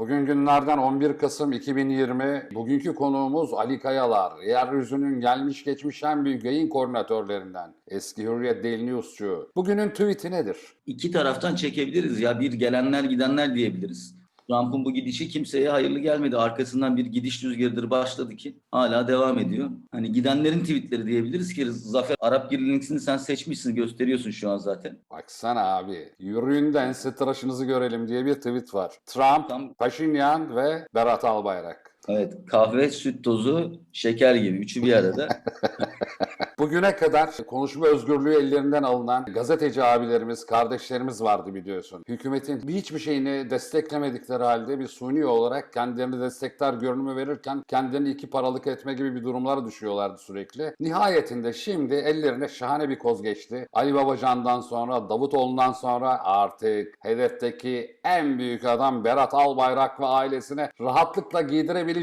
Bugün günlerden 11 Kasım 2020. Bugünkü konuğumuz Ali Kayalar. Yeryüzünün gelmiş geçmiş en büyük yayın koordinatörlerinden. Eski Hürriyet Daily News'cu. Bugünün tweet'i nedir? İki taraftan çekebiliriz ya. Bir gelenler gidenler diyebiliriz. Trump'ın bu gidişi kimseye hayırlı gelmedi. Arkasından bir gidiş rüzgarıdır başladı ki hala devam ediyor. Hani gidenlerin tweetleri diyebiliriz ki Zafer Arap Birliği'ni sen seçmişsin gösteriyorsun şu an zaten. Baksana abi. Yürüyün de ense tıraşınızı görelim diye bir tweet var. Trump, Tam- Paşinyan ve Berat Albayrak. Evet kahve, süt tozu, şeker gibi üçü bir arada. Bugüne kadar konuşma özgürlüğü ellerinden alınan gazeteci abilerimiz, kardeşlerimiz vardı biliyorsun. Hükümetin hiçbir şeyini desteklemedikleri halde bir suni olarak kendilerini destekler görünümü verirken kendilerini iki paralık etme gibi bir durumlara düşüyorlardı sürekli. Nihayetinde şimdi ellerine şahane bir koz geçti. Ali Babacan'dan sonra, Davutoğlu'ndan sonra artık hedefteki en büyük adam Berat Albayrak ve ailesine rahatlıkla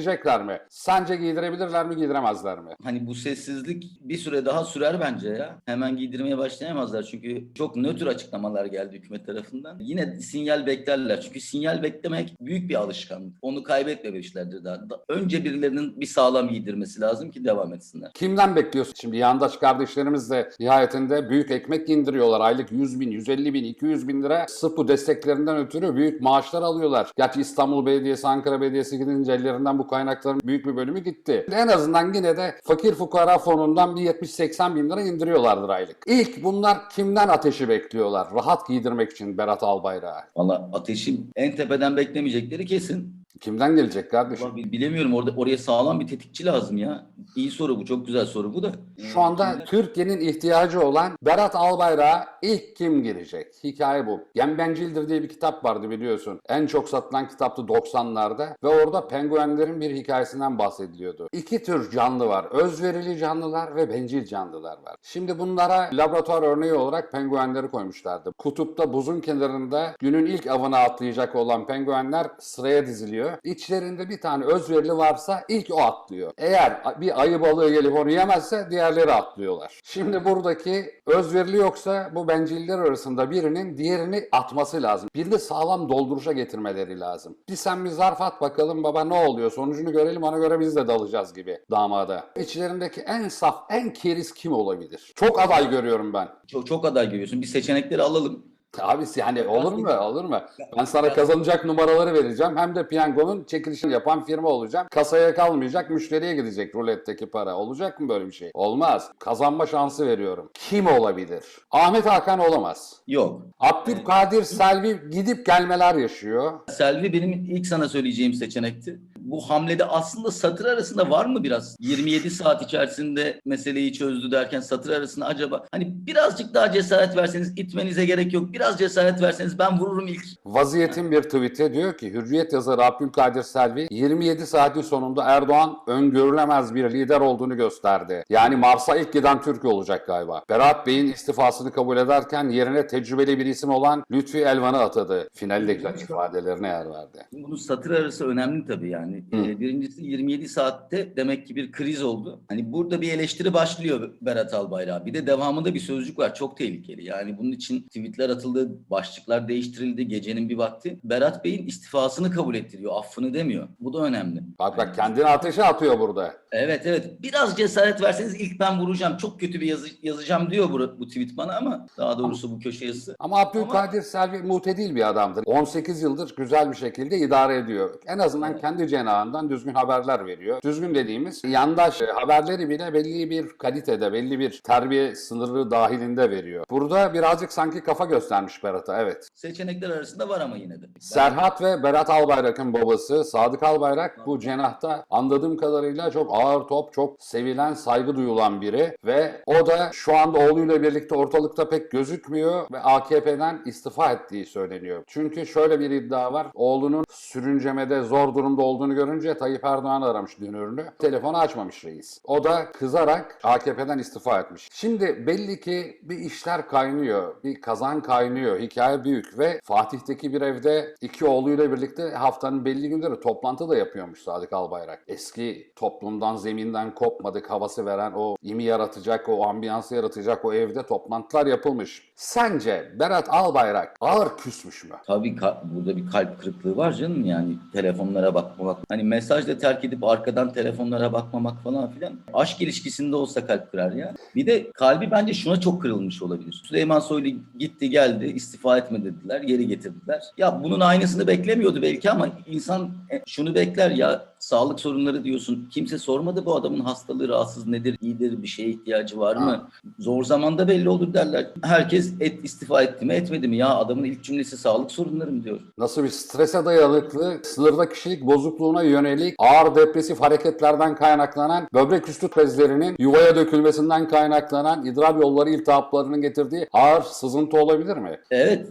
giydirebilecekler mi? Sence giydirebilirler mi, giydiremezler mi? Hani bu sessizlik bir süre daha sürer bence ya. Hemen giydirmeye başlayamazlar çünkü çok nötr açıklamalar geldi hükümet tarafından. Yine sinyal beklerler çünkü sinyal beklemek büyük bir alışkanlık. Onu kaybetmemişlerdir daha. Da- Önce birilerinin bir sağlam giydirmesi lazım ki devam etsinler. Kimden bekliyorsun? Şimdi yandaş kardeşlerimiz de nihayetinde büyük ekmek indiriyorlar. Aylık 100 bin, 150 bin, 200 bin lira. Sırf bu desteklerinden ötürü büyük maaşlar alıyorlar. Gerçi İstanbul Belediyesi, Ankara Belediyesi gidince ellerinden bu kaynakların büyük bir bölümü gitti. En azından yine de fakir fukara fonundan bir 70-80 bin lira indiriyorlardır aylık. İlk bunlar kimden ateşi bekliyorlar? Rahat giydirmek için Berat Albayrak'a. Valla ateşi en tepeden beklemeyecekleri kesin. Kimden gelecek kardeşim? Vallahi bi- bilemiyorum orada oraya sağlam bir tetikçi lazım ya. İyi soru bu çok güzel soru bu da. Şu anda Türkiye'nin ihtiyacı olan Berat Albayrak'a ilk kim girecek? Hikaye bu. Yem Bencildir diye bir kitap vardı biliyorsun. En çok satılan kitaptı 90'larda ve orada penguenlerin bir hikayesinden bahsediliyordu. İki tür canlı var. Özverili canlılar ve bencil canlılar var. Şimdi bunlara laboratuvar örneği olarak penguenleri koymuşlardı. Kutupta buzun kenarında günün ilk avına atlayacak olan penguenler sıraya diziliyor. İçlerinde bir tane özverili varsa ilk o atlıyor. Eğer bir ayı balığı gelip onu yemezse diğerleri atlıyorlar. Şimdi buradaki özverili yoksa bu benciller arasında birinin diğerini atması lazım. Birini sağlam dolduruşa getirmeleri lazım. Bir sen bir zarf at bakalım baba ne oluyor sonucunu görelim ona göre biz de dalacağız gibi damada. İçlerindeki en saf en keriz kim olabilir? Çok aday görüyorum ben. Çok, çok aday görüyorsun. Bir seçenekleri alalım. Abi yani olur mu? Olur mu? Ben sana kazanacak numaraları vereceğim. Hem de piyangonun çekilişini yapan firma olacağım. Kasaya kalmayacak, müşteriye gidecek ruletteki para. Olacak mı böyle bir şey? Olmaz. Kazanma şansı veriyorum. Kim olabilir? Ahmet Hakan olamaz. Yok. Abdülkadir Selvi gidip gelmeler yaşıyor. Selvi benim ilk sana söyleyeceğim seçenekti. Bu hamlede aslında satır arasında var mı biraz? 27 saat içerisinde meseleyi çözdü derken satır arasında acaba hani birazcık daha cesaret verseniz itmenize gerek yok. Biraz cesaret verseniz ben vururum ilk. Vaziyetin bir tweet'e diyor ki Hürriyet yazarı Abdülkadir Selvi 27 saatin sonunda Erdoğan öngörülemez bir lider olduğunu gösterdi. Yani Mars'a ilk giden Türkiye olacak galiba. Berat Bey'in istifasını kabul ederken yerine tecrübeli bir isim olan Lütfi Elvan'ı atadı. Finalde güzel ifadelerine yer verdi. Bunun satır arası önemli tabii yani. Hı. Ee, birincisi 27 saatte demek ki bir kriz oldu. Hani burada bir eleştiri başlıyor Berat Albayrak. Bir de devamında bir sözcük var çok tehlikeli. Yani bunun için tweetler atıldı, başlıklar değiştirildi gecenin bir vakti. Berat Bey'in istifasını kabul ettiriyor, affını demiyor. Bu da önemli. Bak bak kendini ateşe atıyor burada. Evet evet. Biraz cesaret verseniz ilk ben vuracağım. Çok kötü bir yazı yazacağım diyor bu, bu tweet bana ama daha doğrusu bu köşe yazısı. Ama Abdülkadir Selvi mutedil bir adamdır. 18 yıldır güzel bir şekilde idare ediyor. En azından Evet. kendi cenahından düzgün haberler veriyor. Düzgün dediğimiz yandaş e, haberleri bile belli bir kalitede, belli bir terbiye sınırı dahilinde veriyor. Burada birazcık sanki kafa göstermiş Berat'a evet. Seçenekler arasında var ama yine de. Serhat ve Berat Albayrak'ın babası Sadık Albayrak bu cenahta anladığım kadarıyla çok ağır top, çok sevilen, saygı duyulan biri ve o da şu anda oğluyla birlikte ortalıkta pek gözükmüyor ve AKP'den istifa ettiği söyleniyor. Çünkü şöyle bir iddia var. Oğlunun sürüncemede zor durumda olduğunu olduğunu görünce Tayyip Erdoğan aramış dünürünü. Telefonu açmamış reis. O da kızarak AKP'den istifa etmiş. Şimdi belli ki bir işler kaynıyor. Bir kazan kaynıyor. Hikaye büyük ve Fatih'teki bir evde iki oğluyla birlikte haftanın belli günleri toplantı da yapıyormuş Sadık Albayrak. Eski toplumdan, zeminden kopmadık havası veren o imi yaratacak, o ambiyansı yaratacak o evde toplantılar yapılmış. Sence Berat Albayrak ağır küsmüş mü? Tabii ka- burada bir kalp kırıklığı var canım yani telefonlara bakmamak. Hani mesajla terk edip arkadan telefonlara bakmamak falan filan. Aşk ilişkisinde olsa kalp kırar ya. Bir de kalbi bence şuna çok kırılmış olabilir. Süleyman Soylu gitti geldi istifa etme dediler geri getirdiler. Ya bunun aynısını beklemiyordu belki ama insan e, şunu bekler ya sağlık sorunları diyorsun. Kimse sormadı bu adamın hastalığı rahatsız nedir, iyidir, bir şeye ihtiyacı var mı? Zor zamanda belli olur derler. Herkes et, istifa etti mi etmedi mi? Ya adamın ilk cümlesi sağlık sorunlarım diyor. Nasıl bir strese dayanıklı, sınırda kişilik bozukluğuna yönelik ağır depresif hareketlerden kaynaklanan böbrek üstü bezlerinin yuvaya dökülmesinden kaynaklanan idrar yolları iltihaplarının getirdiği ağır sızıntı olabilir mi? Evet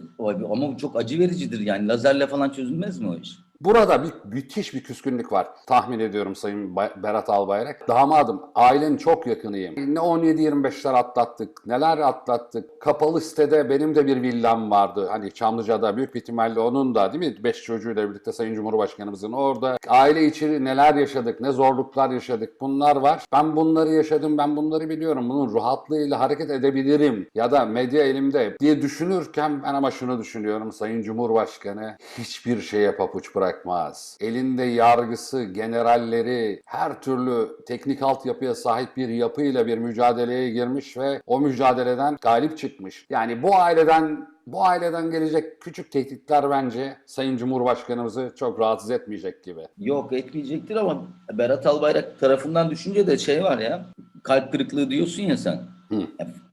ama çok acı vericidir yani. Lazerle falan çözülmez mi o iş? Burada bir müthiş bir küskünlük var. Tahmin ediyorum Sayın Berat Albayrak. Damadım, ailenin çok yakınıyım. Ne 17-25'ler atlattık, neler atlattık. Kapalı sitede benim de bir villam vardı. Hani Çamlıca'da büyük bir ihtimalle onun da değil mi? Beş çocuğuyla birlikte Sayın Cumhurbaşkanımızın orada. Aile içi neler yaşadık, ne zorluklar yaşadık. Bunlar var. Ben bunları yaşadım, ben bunları biliyorum. Bunun rahatlığıyla hareket edebilirim. Ya da medya elimde diye düşünürken ben ama şunu düşünüyorum. Sayın Cumhurbaşkanı hiçbir şeye papuç bırakmaz. Elinde yargısı, generalleri, her türlü teknik altyapıya sahip bir yapıyla bir mücadeleye girmiş ve o mücadeleden galip çıkmış. Yani bu aileden bu aileden gelecek küçük tehditler bence Sayın Cumhurbaşkanımızı çok rahatsız etmeyecek gibi. Yok etmeyecektir ama Berat Albayrak tarafından düşünce de şey var ya kalp kırıklığı diyorsun ya sen. Hı.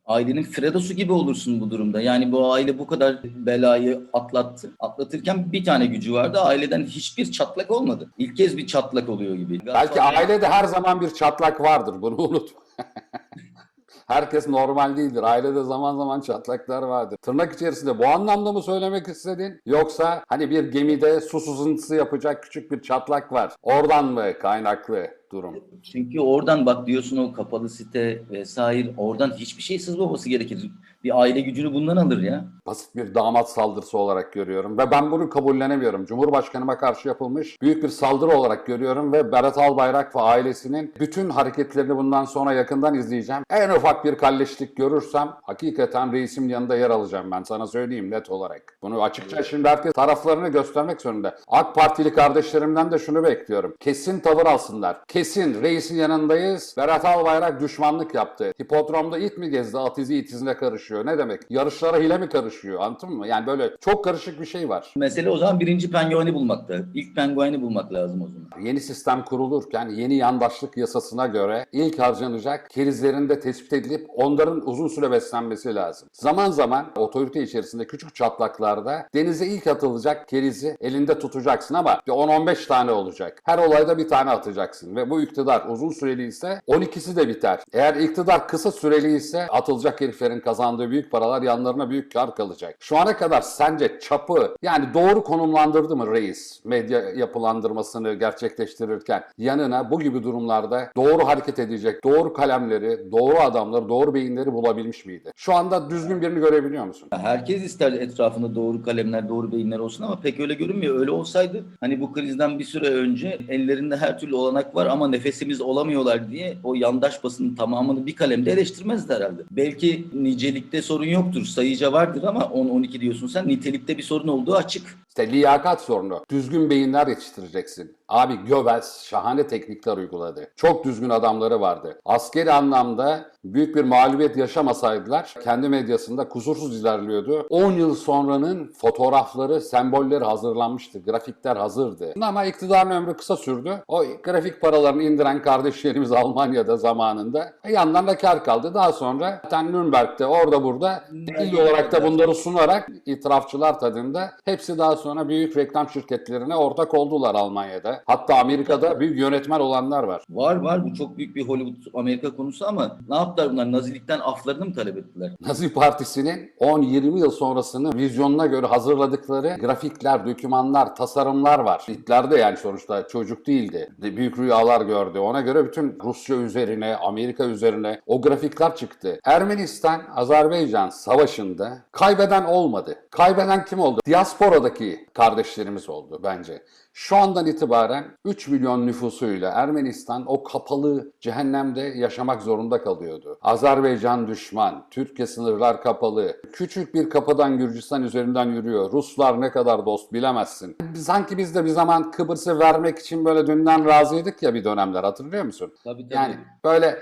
Ailenin Fredosu gibi olursun bu durumda. Yani bu aile bu kadar belayı atlattı. Atlatırken bir tane gücü vardı. Aileden hiçbir çatlak olmadı. İlk kez bir çatlak oluyor gibi. Belki ailede her zaman bir çatlak vardır. Bunu unutma. Herkes normal değildir. Ailede zaman zaman çatlaklar vardır. Tırnak içerisinde bu anlamda mı söylemek istedin? Yoksa hani bir gemide su sızıntısı yapacak küçük bir çatlak var. Oradan mı kaynaklı durum? Çünkü oradan bak diyorsun o kapalı site vesaire oradan hiçbir şey sızmaması gerekir. Bir aile gücünü bundan alır ya. Basit bir damat saldırısı olarak görüyorum ve ben bunu kabullenemiyorum. Cumhurbaşkanıma karşı yapılmış büyük bir saldırı olarak görüyorum ve Berat Albayrak ve ailesinin bütün hareketlerini bundan sonra yakından izleyeceğim. En ufak bir kalleşlik görürsem hakikaten reisim yanında yer alacağım ben sana söyleyeyim net olarak. Bunu açıkça şimdi herkes taraflarını göstermek zorunda. AK Partili kardeşlerimden de şunu bekliyorum. Kesin tavır alsınlar. Kesin reisin yanındayız. Berat Albayrak düşmanlık yaptı. Hipodromda it mi gezdi? At izi it izine karışıyor. Ne demek? Yarışlara hile mi karışıyor? Anladın mı? Yani böyle çok karışık bir şey var. Mesele o zaman birinci pengueni bulmakta. İlk pengueni bulmak lazım o zaman. Yeni sistem kurulurken yeni yandaşlık yasasına göre ilk harcanacak kerizlerin de tespit edilip onların uzun süre beslenmesi lazım. Zaman zaman otorite içerisinde küçük çatlaklarda denize ilk atılacak kerizi elinde tutacaksın ama bir 10-15 tane olacak. Her olayda bir tane atacaksın ve bu iktidar uzun süreli ise 12'si de biter. Eğer iktidar kısa süreli ise atılacak heriflerin kazandığı büyük paralar yanlarına büyük kar kalacak. Şu ana kadar sence çapı yani doğru konumlandırdı mı reis medya yapılandırmasını gerçekleştirirken yanına bu gibi durumlarda doğru hareket edecek, doğru kalemleri, doğru adamları, doğru beyinleri bulabilmiş miydi? Şu anda düzgün birini görebiliyor musun? Herkes ister etrafında doğru kalemler, doğru beyinler olsun ama pek öyle görünmüyor. Öyle olsaydı hani bu krizden bir süre önce ellerinde her türlü olanak var ama nefesimiz olamıyorlar diye o yandaş basının tamamını bir kalemde eleştirmezdi herhalde. Belki nicelikte sorun yoktur, sayıca vardır ama 10-12 diyorsun sen nitelikte bir sorun olduğu açık. İşte liyakat sorunu. Düzgün beyinler yetiştireceksin. Abi Göbels şahane teknikler uyguladı. Çok düzgün adamları vardı. Askeri anlamda büyük bir mağlubiyet yaşamasaydılar kendi medyasında kusursuz ilerliyordu. 10 yıl sonranın fotoğrafları, sembolleri hazırlanmıştı. Grafikler hazırdı. Ama iktidarın ömrü kısa sürdü. O grafik paralarını indiren kardeşlerimiz Almanya'da zamanında e, yandan da kar kaldı. Daha sonra zaten Nürnberg'de orada burada delil olarak da bunları sunarak itirafçılar tadında hepsi daha sonra büyük reklam şirketlerine ortak oldular Almanya'da. Hatta Amerika'da büyük yönetmen olanlar var. Var var bu çok büyük bir Hollywood Amerika konusu ama ne yaptılar bunlar? Nazilikten aflarını mı talep ettiler? Nazi Partisi'nin 10-20 yıl sonrasını vizyonuna göre hazırladıkları grafikler, dokümanlar, tasarımlar var. Hitler de yani sonuçta çocuk değildi. Büyük rüyalar gördü. Ona göre bütün Rusya üzerine, Amerika üzerine o grafikler çıktı. Ermenistan-Azerbaycan savaşında kaybeden olmadı. Kaybeden kim oldu? Diasporadaki kardeşlerimiz oldu bence. Şu andan itibaren 3 milyon nüfusuyla Ermenistan o kapalı cehennemde yaşamak zorunda kalıyordu. Azerbaycan düşman, Türkiye sınırlar kapalı. Küçük bir kapıdan Gürcistan üzerinden yürüyor. Ruslar ne kadar dost bilemezsin. Sanki biz de bir zaman Kıbrıs'ı vermek için böyle dünden razıydık ya bir dönemler hatırlıyor musun? Tabii tabii. Yani böyle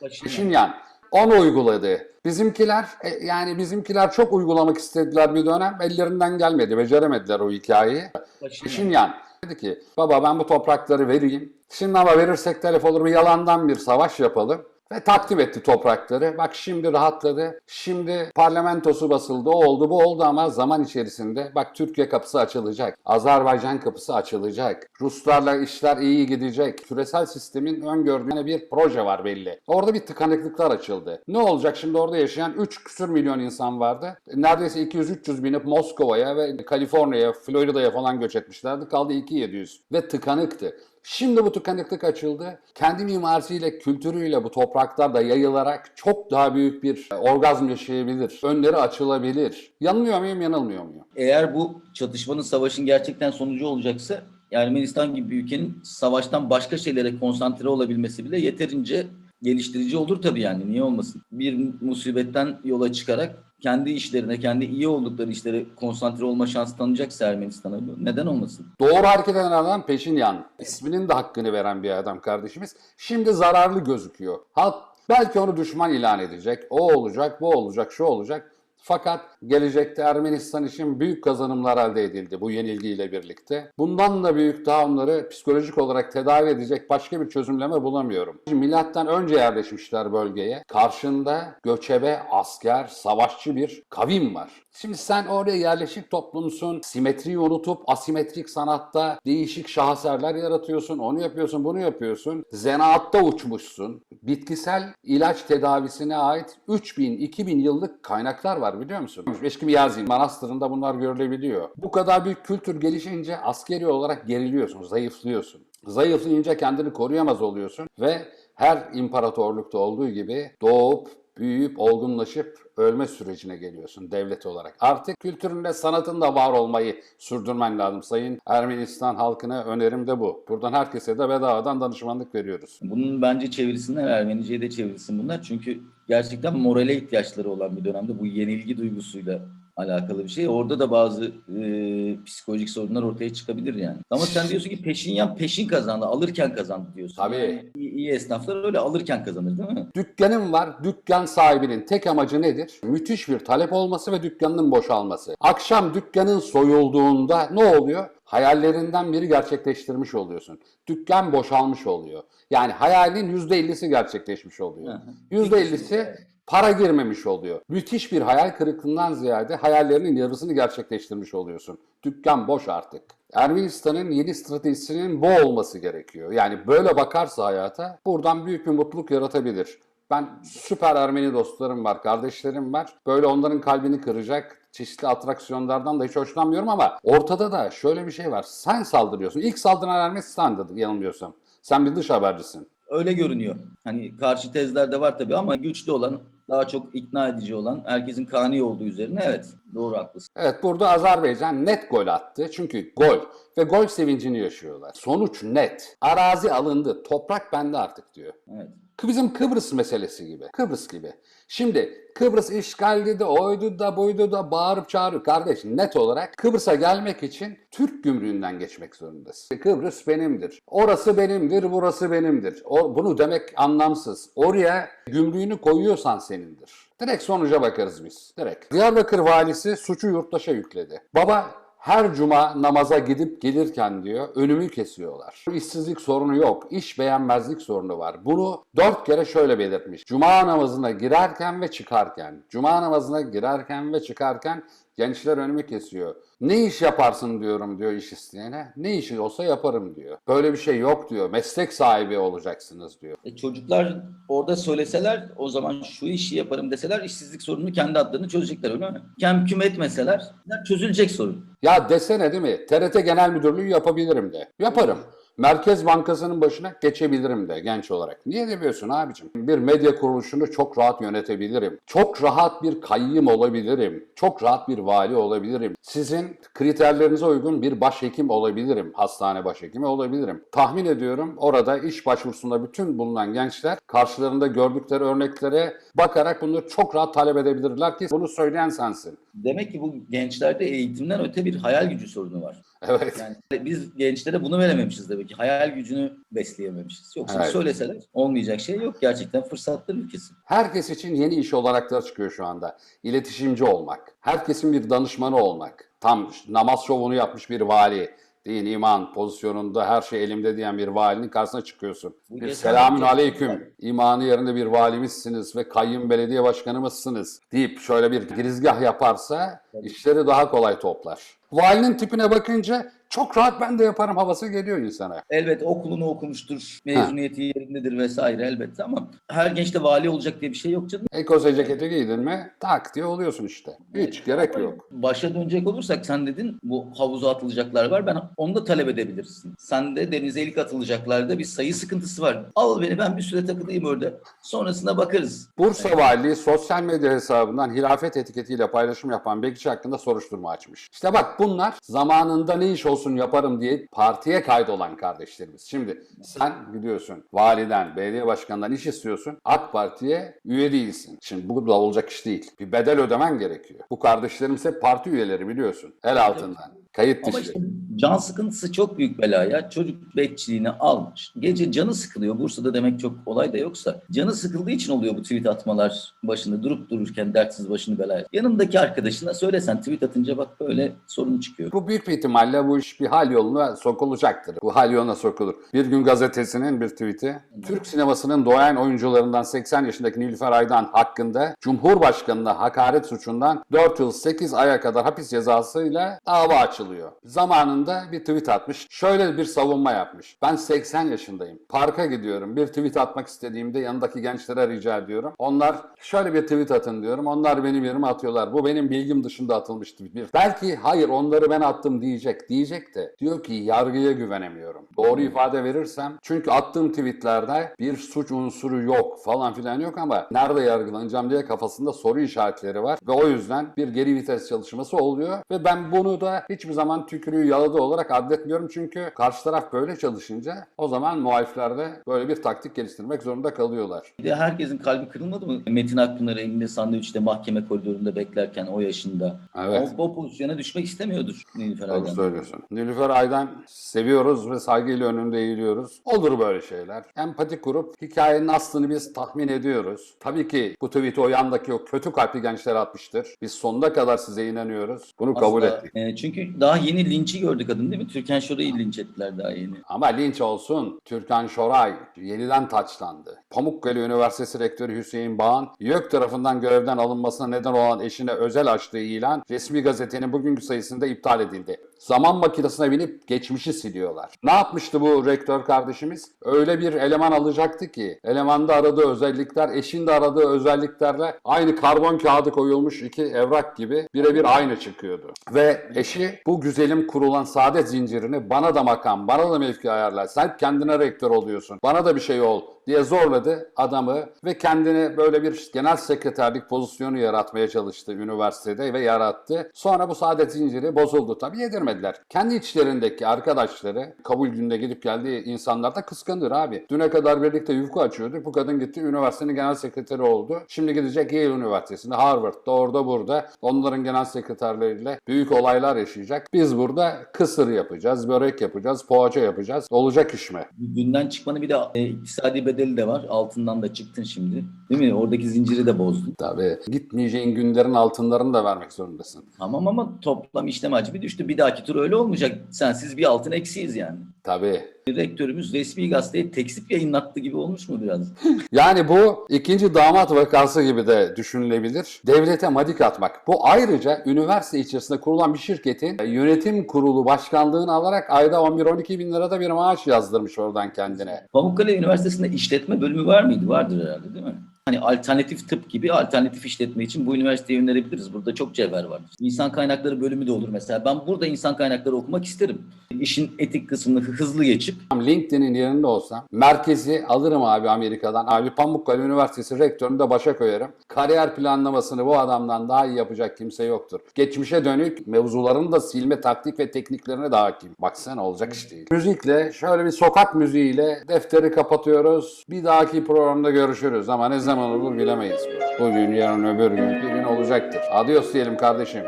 Paşinyan. Onu uyguladı. Bizimkiler e, yani bizimkiler çok uygulamak istediler bir dönem. Ellerinden gelmedi. Beceremediler o hikayeyi. Paşinyan dedi ki baba ben bu toprakları vereyim. Şimdi ama verirsek telef olur bir yalandan bir savaş yapalım. Ve takdim etti toprakları. Bak şimdi rahatladı. Şimdi parlamentosu basıldı. O oldu bu oldu ama zaman içerisinde bak Türkiye kapısı açılacak. Azerbaycan kapısı açılacak. Ruslarla işler iyi gidecek. Küresel sistemin öngördüğü bir proje var belli. Orada bir tıkanıklıklar açıldı. Ne olacak şimdi orada yaşayan 3 küsür milyon insan vardı. Neredeyse 200-300 binip Moskova'ya ve Kaliforniya'ya, Florida'ya falan göç etmişlerdi. Kaldı 2-700 ve tıkanıktı. Şimdi bu tıkanıklık açıldı. Kendi mimarisiyle, kültürüyle bu topraklarda yayılarak çok daha büyük bir orgazm yaşayabilir. Önleri açılabilir. Yanılmıyor muyum, yanılmıyor muyum? Eğer bu çatışmanın, savaşın gerçekten sonucu olacaksa Ermenistan gibi bir ülkenin savaştan başka şeylere konsantre olabilmesi bile yeterince geliştirici olur tabii yani niye olmasın. Bir musibetten yola çıkarak kendi işlerine, kendi iyi oldukları işlere konsantre olma şansı tanıyacaksa Ermenistan'a neden olmasın? Doğru hareket eden adam Peşinyan. İsminin de hakkını veren bir adam kardeşimiz. Şimdi zararlı gözüküyor. Halk belki onu düşman ilan edecek. O olacak, bu olacak, şu olacak. Fakat gelecekte Ermenistan için büyük kazanımlar elde edildi bu yenilgiyle birlikte. Bundan da büyük daha onları psikolojik olarak tedavi edecek başka bir çözümleme bulamıyorum. Milattan önce yerleşmişler bölgeye. Karşında göçebe, asker, savaşçı bir kavim var. Şimdi sen oraya yerleşik toplumsun, simetriyi unutup asimetrik sanatta değişik şaheserler yaratıyorsun, onu yapıyorsun, bunu yapıyorsun. Zanaatta uçmuşsun. Bitkisel ilaç tedavisine ait 3000-2000 yıllık kaynaklar var biliyor musun? Eski Miyazi Manastırı'nda bunlar görülebiliyor. Bu kadar büyük kültür gelişince askeri olarak geriliyorsun, zayıflıyorsun. Zayıflayınca kendini koruyamaz oluyorsun ve her imparatorlukta olduğu gibi doğup büyüyüp olgunlaşıp ölme sürecine geliyorsun devlet olarak. Artık kültüründe sanatında var olmayı sürdürmen lazım. Sayın Ermenistan halkına önerim de bu. Buradan herkese de bedavadan danışmanlık veriyoruz. Bunun bence çevirisini Ermenice'ye de çevirsin bunlar. Çünkü gerçekten morale ihtiyaçları olan bir dönemde bu yenilgi duygusuyla alakalı bir şey. Orada da bazı e, psikolojik sorunlar ortaya çıkabilir yani. Ama sen diyorsun ki peşinyan peşin kazandı, alırken kazandı diyorsun. Tabii. İyi, iyi esnaflar öyle alırken kazanır değil mi? Dükkanın var. Dükkan sahibinin tek amacı nedir? Müthiş bir talep olması ve dükkanının boşalması. Akşam dükkanın soyulduğunda ne oluyor? Hayallerinden biri gerçekleştirmiş oluyorsun. Dükkan boşalmış oluyor. Yani hayalin %50'si gerçekleşmiş oluyor. Hı hı. %50'si para girmemiş oluyor. Müthiş bir hayal kırıklığından ziyade hayallerinin yarısını gerçekleştirmiş oluyorsun. Dükkan boş artık. Ermenistan'ın yeni stratejisinin bu olması gerekiyor. Yani böyle bakarsa hayata buradan büyük bir mutluluk yaratabilir. Ben süper Ermeni dostlarım var, kardeşlerim var. Böyle onların kalbini kıracak çeşitli atraksiyonlardan da hiç hoşlanmıyorum ama ortada da şöyle bir şey var. Sen saldırıyorsun. İlk saldıran Ermenistan'dı yanılmıyorsam. Sen bir dış habercisin. Öyle görünüyor. Hani karşı tezler de var tabii ama güçlü olan, daha çok ikna edici olan, herkesin kani olduğu üzerine evet doğru haklısın. Evet burada Azerbaycan net gol attı. Çünkü gol ve gol sevincini yaşıyorlar. Sonuç net. Arazi alındı. Toprak bende artık diyor. Evet. Bizim Kıbrıs meselesi gibi. Kıbrıs gibi. Şimdi Kıbrıs işgaldi de oydu da buydu da bağırıp çağırıyor. Kardeş net olarak Kıbrıs'a gelmek için Türk gümrüğünden geçmek zorundasın. Kıbrıs benimdir. Orası benimdir, burası benimdir. O, bunu demek anlamsız. Oraya gümrüğünü koyuyorsan senindir. Direkt sonuca bakarız biz. Direkt. Diyarbakır valisi suçu yurttaşa yükledi. Baba her cuma namaza gidip gelirken diyor önümü kesiyorlar. İşsizlik sorunu yok, iş beğenmezlik sorunu var. Bunu dört kere şöyle belirtmiş. Cuma namazına girerken ve çıkarken. Cuma namazına girerken ve çıkarken gençler önümü kesiyor. Ne iş yaparsın diyorum diyor iş isteyene. Ne işi olsa yaparım diyor. Böyle bir şey yok diyor. Meslek sahibi olacaksınız diyor. E çocuklar orada söyleseler o zaman şu işi yaparım deseler işsizlik sorununu kendi adlarını çözecekler öyle mi? Kem küm etmeseler çözülecek sorun. Ya desene değil mi? TRT Genel Müdürlüğü yapabilirim de. Yaparım. Merkez Bankası'nın başına geçebilirim de genç olarak. Niye demiyorsun abicim? Bir medya kuruluşunu çok rahat yönetebilirim. Çok rahat bir kayyım olabilirim. Çok rahat bir vali olabilirim. Sizin kriterlerinize uygun bir başhekim olabilirim. Hastane başhekimi olabilirim. Tahmin ediyorum orada iş başvurusunda bütün bulunan gençler karşılarında gördükleri örneklere bakarak bunu çok rahat talep edebilirler ki bunu söyleyen sensin. Demek ki bu gençlerde eğitimden öte bir hayal gücü sorunu var. Evet. Yani biz gençlere bunu verememişiz demek ki. Hayal gücünü besleyememişiz. Yoksa Evet. söyleseler olmayacak şey yok. Gerçekten fırsatlar ülkesi. Herkes için yeni iş olanaklar çıkıyor şu anda. İletişimci olmak, herkesin bir danışmanı olmak, tam namaz şovunu yapmış bir vali, din, iman pozisyonunda her şey elimde diyen bir valinin karşısına çıkıyorsun. Bu Bir selamün aleyküm, imanı yerinde bir valimizsiniz ve kayyum belediye başkanımızsınız deyip şöyle bir girizgah yaparsa işleri daha kolay toplar. Valinin tipine bakınca çok rahat ben de yaparım havası geliyor insana. Elbet okulunu okumuştur, mezuniyeti yerindedir vesaire elbette ama her genç de vali olacak diye bir şey yok canım. Ekoze ceketi giydin mi tak diye oluyorsun işte. Hiç gerek yok. Başa dönecek olursak sen dedin bu havuza atılacaklar var. Ben onu da talep edebilirsin. Sen de denize ilk atılacaklarda bir sayı sıkıntısı var. Al beni ben bir süre takılayım orada. Sonrasına bakarız. Bursa Valiliği sosyal medya hesabından hilafet etiketiyle paylaşım yapan Bekçi hakkında soruşturma açmış. İşte bak bunlar zamanında ne iş olsun yaparım diye partiye kaydolan kardeşlerimiz. Şimdi sen biliyorsun validen, belediye başkanından iş istiyorsun. AK Parti'ye üye değilsin. Şimdi bu da olacak iş değil. Bir bedel ödemen gerekiyor. Bu kardeşlerimiz hep parti üyeleri biliyorsun. El altından. Kayıt Ama dışı. işte can sıkıntısı çok büyük bela ya. Çocuk bekçiliğini almış. Gece canı sıkılıyor. Bursa'da demek çok olay da yoksa. Canı sıkıldığı için oluyor bu tweet atmalar başında durup dururken dertsiz başını belaya. Yanındaki arkadaşına söylesen tweet atınca bak böyle sorun çıkıyor. Bu büyük bir ihtimalle bu iş bir hal yoluna sokulacaktır. Bu hal yoluna sokulur. Bir gün gazetesinin bir tweet'i Türk sinemasının doğayan oyuncularından 80 yaşındaki Nilüfer Aydan hakkında Cumhurbaşkanı'na hakaret suçundan 4 yıl 8 aya kadar hapis cezasıyla dava açılıyor. Zamanında bir tweet atmış. Şöyle bir savunma yapmış. Ben 80 yaşındayım. Parka gidiyorum. Bir tweet atmak istediğimde yanındaki gençlere rica ediyorum. Onlar şöyle bir tweet atın diyorum. Onlar benim yerime atıyorlar. Bu benim bilgim dışında atılmış. Bir. Belki hayır onları ben attım diyecek. Diyecek de diyor ki yargıya güvenemiyorum. Doğru ifade verirsem çünkü attığım tweetlerde bir suç unsuru yok falan filan yok ama nerede yargılanacağım diye kafasında soru işaretleri var ve o yüzden bir geri vites çalışması oluyor ve ben bunu da hiçbir zaman tükürüğü yaladı olarak adletmiyorum çünkü karşı taraf böyle çalışınca o zaman muhalifler de böyle bir taktik geliştirmek zorunda kalıyorlar. Bir de herkesin kalbi kırılmadı mı? Metin Akpınar elinde sandviçte mahkeme koridorunda beklerken o yaşında. Evet. O, o pozisyona düşmek istemiyordur Nilüfer Doğru Aydan. söylüyorsun. Nilüfer Aydan seviyoruz ve saygıyla önünde eğiliyoruz. Olur böyle şeyler. Empati kurup hikayenin aslını biz tahmin ediyoruz. Tabii ki bu tweet'i o yandaki o kötü kalpli gençler atmıştır. Biz sonuna kadar size inanıyoruz. Bunu kabul Asla. ettik. E, çünkü daha yeni linçi gördük kadın değil mi? Türkan Şoray'ı linç ettiler daha yeni. Ama linç olsun. Türkan Şoray yeniden taçlandı. Pamukkale Üniversitesi Rektörü Hüseyin Bağan, YÖK tarafından görevden alınmasına neden olan eşine özel açtığı ilan resmi gazetenin bugünkü sayısında iptal edildi. Zaman makinesine binip geçmişi siliyorlar. Ne yapmıştı bu rektör kardeşimiz? Öyle bir eleman alacaktı ki elemanda aradığı özellikler eşin de aradığı özelliklerle aynı karbon kağıdı koyulmuş iki evrak gibi birebir aynı çıkıyordu. Ve eşi bu güzelim kurulan saadet zincirini bana da makam, bana da mevki ayarla. Sen kendine rektör oluyorsun. Bana da bir şey ol diye zorladı adamı ve kendine böyle bir genel sekreterlik pozisyonu yaratmaya çalıştı üniversitede ve yarattı. Sonra bu saadet zinciri bozuldu. Tabii yedirmediler. Kendi içlerindeki arkadaşları kabul gününe gidip geldiği insanlar da kıskanır abi. Düne kadar birlikte yufka açıyorduk. Bu kadın gitti üniversitenin genel sekreteri oldu. Şimdi gidecek Yale Üniversitesi'nde, Harvard'da, orada burada. Onların genel sekreterleriyle büyük olaylar yaşayacak. Biz burada kısır yapacağız, börek yapacağız, poğaça yapacağız. Olacak iş mi? Günden çıkmanın bir de e, iktisadi bedeli de var. Altından da çıktın şimdi. Değil mi? Oradaki zinciri de bozdun. Tabii. Gitmeyeceğin günlerin altınlarını da vermek zorundasın. Tamam ama toplam işlem hacmi düştü. Bir dahaki tur öyle olmayacak. Sensiz bir altın eksiyiz yani. Tabii. Rektörümüz resmi gazeteye tekzip yayınlattı gibi olmuş mu biraz? Yani bu ikinci damat vakası gibi de düşünülebilir. Devlete madik atmak. Bu ayrıca üniversite içerisinde kurulan bir şirketin yönetim kurulu başkanlığını alarak ayda 11-12 bin lirada bir maaş yazdırmış oradan kendine. Pamukkale Üniversitesi'nde işletme bölümü var mıydı? Vardır herhalde değil mi? Hani alternatif tıp gibi alternatif işletme için bu üniversiteyi önerebiliriz. Burada çok cevher var. İnsan kaynakları bölümü de olur mesela. Ben burada insan kaynakları okumak isterim. İşin etik kısmını hızlı geçip LinkedIn'in yerinde olsam merkezi alırım abi Amerika'dan. Abi Pamukkale Üniversitesi rektörünü de başa koyarım. Kariyer planlamasını bu adamdan daha iyi yapacak kimse yoktur. Geçmişe dönük mevzuların da silme taktik ve tekniklerine de hakim. Baksana olacak iş değil. Müzikle şöyle bir sokak müziğiyle defteri kapatıyoruz. Bir dahaki programda görüşürüz ama ne zaman olur bilemeyiz. Bugün yarın öbür gün bir gün olacaktır. Adios diyelim kardeşim.